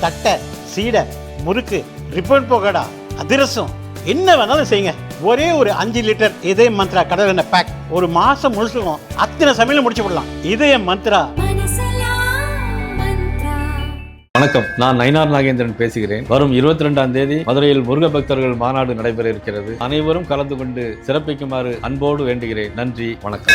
தட்டை சீடை முறுக்கு ரிப்பன் போகடா அதிரசம் என்ன வேணாலும் செய்யுங்க. ஒரே ஒரு அஞ்சு லிட்டர் இதய மந்த்ரா கடல் எண்ணெய் பேக் ஒரு மாசம் முழுசுக்கும் அத்தனை சமையலும் முடிச்சு விடலாம். இதய மந்த்ரா. வணக்கம். நான் நயினார் நாகேந்திரன் பேசுகிறேன். வரும் இருபத்தி ரெண்டாம் தேதி மதுரையில் முருக பக்தர்கள் மாநாடு நடைபெற இருக்கிறது. அனைவரும் கலந்து கொண்டு சிறப்பிக்குமாறு அன்போடு வேண்டுகிறேன். நன்றி. வணக்கம்.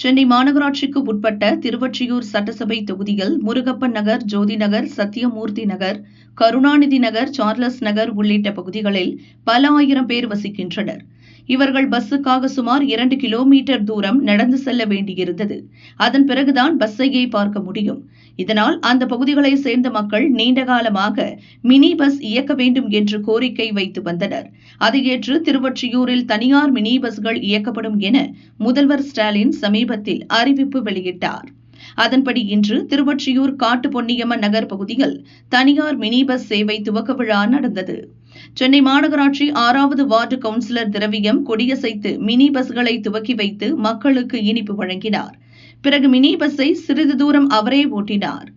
சென்னை மாநகராட்சிக்கு உட்பட்ட திருவொற்றியூர் சட்டசபை தொகுதியில் முருகப்பன் நகர் ஜோதி நகர் சத்தியமூர்த்தி நகர் கருணாநிதி நகர் சார்லஸ் நகர் உள்ளிட்ட பகுதிகளில் பல ஆயிரம் பேர் வசிக்கின்றனர். இவர்கள் பஸ்ஸுக்காக சுமார் இரண்டு கிலோமீட்டர் தூரம் நடந்து செல்ல வேண்டியிருந்தது. அதன் பிறகுதான் பஸ்ஸையே பார்க்க முடியும். இதனால் அந்த பகுதிகளை சேர்ந்த மக்கள் நீண்ட காலமாக மினி பஸ் இயக்க வேண்டும் என்று கோரிக்கை வைத்து வந்தனர். அதை ஏற்று திருவொற்றியூரில் தனியார் மினி பஸ்கள் இயக்கப்படும் என முதல்வர் ஸ்டாலின் சமீபத்தில் அறிவிப்பு வெளியிட்டார். அதன்படி இன்று திருவொற்றியூர் காட்டு பொன்னியம்மன் நகர் பகுதியில் தனியார் மினி பஸ் சேவை துவக்க விழா நடந்தது. சென்னை மாநகராட்சி ஆறாவது வார்டு கவுன்சிலர் திரவியம் கொடியசைத்து மினி பஸ்களை துவக்கி வைத்து மக்களுக்கு இனிப்பு வழங்கினார். பிறகு மினி பஸ்ஸை சிறிது தூரம் அவரே ஓட்டினார்.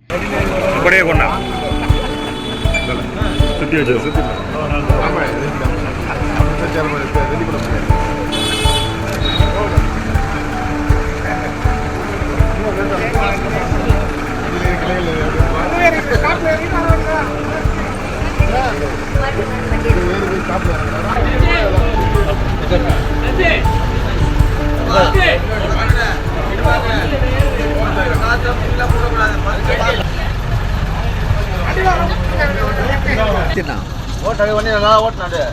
கொடையை கொண்டா சுத்தி வச்சு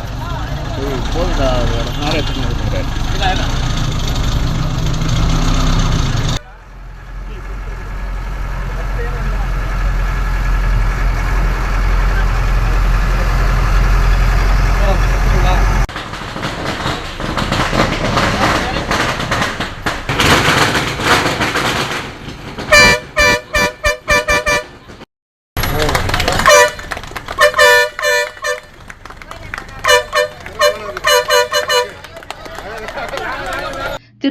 சுத்தி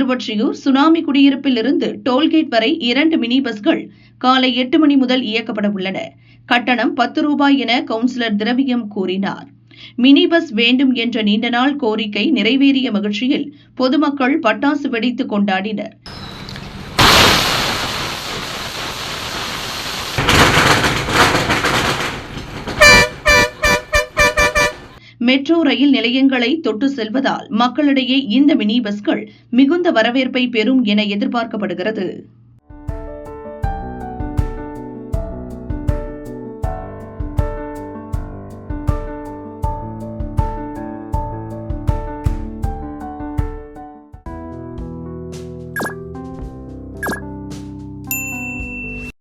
திருவொற்றியூர் சுனாமி குடியிருப்பில் இருந்து டோல்கேட் வரை இரண்டு மினி பஸ்கள் காலை எட்டு மணி முதல் இயக்கப்பட உள்ளன. கட்டணம் பத்து ரூபாய் என கவுன்சிலர் திரவியம் கூறினார். மினி பஸ் வேண்டும் என்ற நீண்ட நாள் கோரிக்கை நிறைவேறிய மகிழ்ச்சியில் பொதுமக்கள் பட்டாசு வெடித்து கொண்டாடினர். மெட்ரோ ரயில் நிலையங்களை தொட்டு செல்வதால் மக்களிடையே இந்த மினி பஸ்கள் மிகுந்த வரவேற்பை பெறும் என எதிர்பார்க்கப்படுகிறது.